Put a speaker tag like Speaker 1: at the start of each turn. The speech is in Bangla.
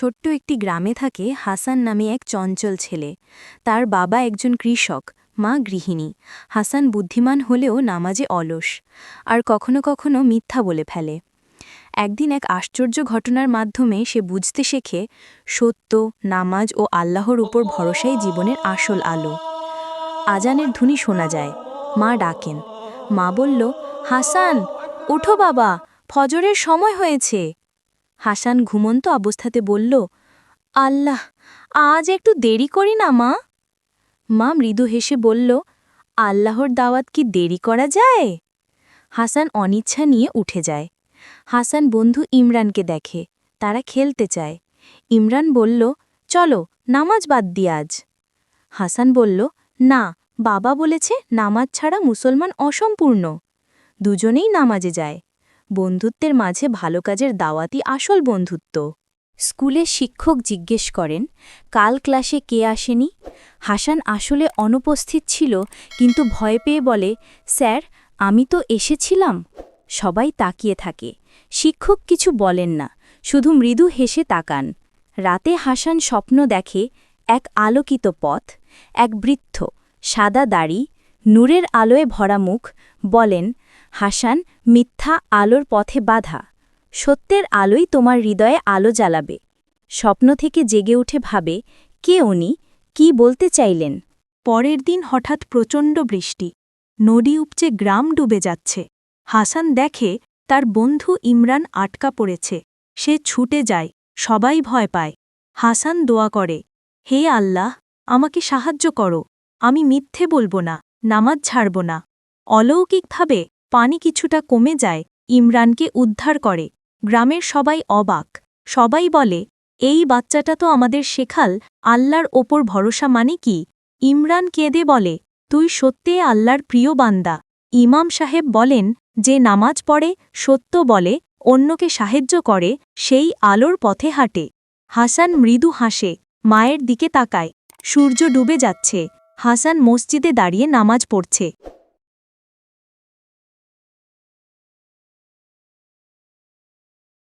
Speaker 1: ছোট্ট একটি গ্রামে থাকে হাসান নামে এক চঞ্চল ছেলে। তার বাবা একজন কৃষক, মা গৃহিণী। হাসান বুদ্ধিমান হলেও নামাজে অলস, আর কখনো কখনো মিথ্যা বলে ফেলে। একদিন এক আশ্চর্য ঘটনার মাধ্যমে সে বুঝতে শেখে, সত্য, নামাজ ও আল্লাহর উপর ভরসাই জীবনের আসল আলো। আজানের ধুনি শোনা যায়, মা ডাকেন। মা বলল, হাসান, ওঠো বাবা, ফজরের সময় হয়েছে। হাসান ঘুমন্ত অবস্থাতে বলল, আল্লাহ, আজ একটু দেরি করি না, মা? মা মৃদু হেসে বলল, আল্লাহর দাওয়াত কি দেরি করা যায়? হাসান অনিচ্ছা নিয়ে উঠে যায়। হাসান বন্ধু ইমরানকে দেখে, তারা খেলতে চায়। ইমরান বলল, চলো, নামাজ বাদ দি আজ। হাসান বলল, না, বাবা বলেছে নামাজ ছাড়া মুসলমান অসম্পূর্ণ। দুজনেই নামাজে যায়। বন্ধুত্বের মাঝে ভালো কাজের দাওয়াতি আসল বন্ধুত্ব। স্কুলে শিক্ষক জিজ্ঞেস করেন, কাল ক্লাসে কে আসেনি? হাসান আসলে অনুপস্থিত ছিল, কিন্তু ভয় পেয়ে বলে, স্যার, আমি তো এসেছিলাম। সবাই তাকিয়ে থাকে। শিক্ষক কিছু বলেন না, শুধু মৃদু হেসে তাকান। রাতে হাসান স্বপ্ন দেখে এক আলোকিত পথ, এক বৃদ্ধ, সাদা দাড়ি নূরের আলোয় ভরা মুখ, বলেন, হাসান, মিথ্যা আলোর পথে বাধা। সত্যের আলোই তোমার হৃদয়ে আলো জ্বালাবে। স্বপ্ন থেকে জেগে উঠে ভাবে, কে উনি? কি বলতে চাইলেন? পরের দিন হঠাৎ প্রচণ্ড বৃষ্টি। নদী উপচে গ্রাম ডুবে যাচ্ছে। হাসান দেখে, তার বন্ধু ইমরান আটকা পড়েছে। সে ছুটে যায়, সবাই ভয় পায়। হাসান দোয়া করে, হে আল্লাহ, আমাকে সাহায্য করো। আমি মিথ্যে বলব না। নামাজ ছাড়ব না। অলৌকিকভাবে পানি কিছুটা কমে যায়, ইমরানকে উদ্ধার করে। গ্রামের সবাই অবাক। সবাই বলে, এই বাচ্চাটা তো আমাদের শেখাল, আল্লাহর ওপর ভরসা মানে কি? ইমরান কেঁদে বলে, তুই সত্যে আল্লাহর প্রিয় বান্দা। ইমাম সাহেব বলেন, যে নামাজ পড়ে, সত্য বলে, অন্যকে সাহায্য করে, সেই আলোর পথে হাঁটে। হাসান মৃদু হাসে, মায়ের দিকে তাকায়। সূর্য ডুবে যাচ্ছে। হাসান মসজিদে দাঁড়িয়ে নামাজ পড়ছে।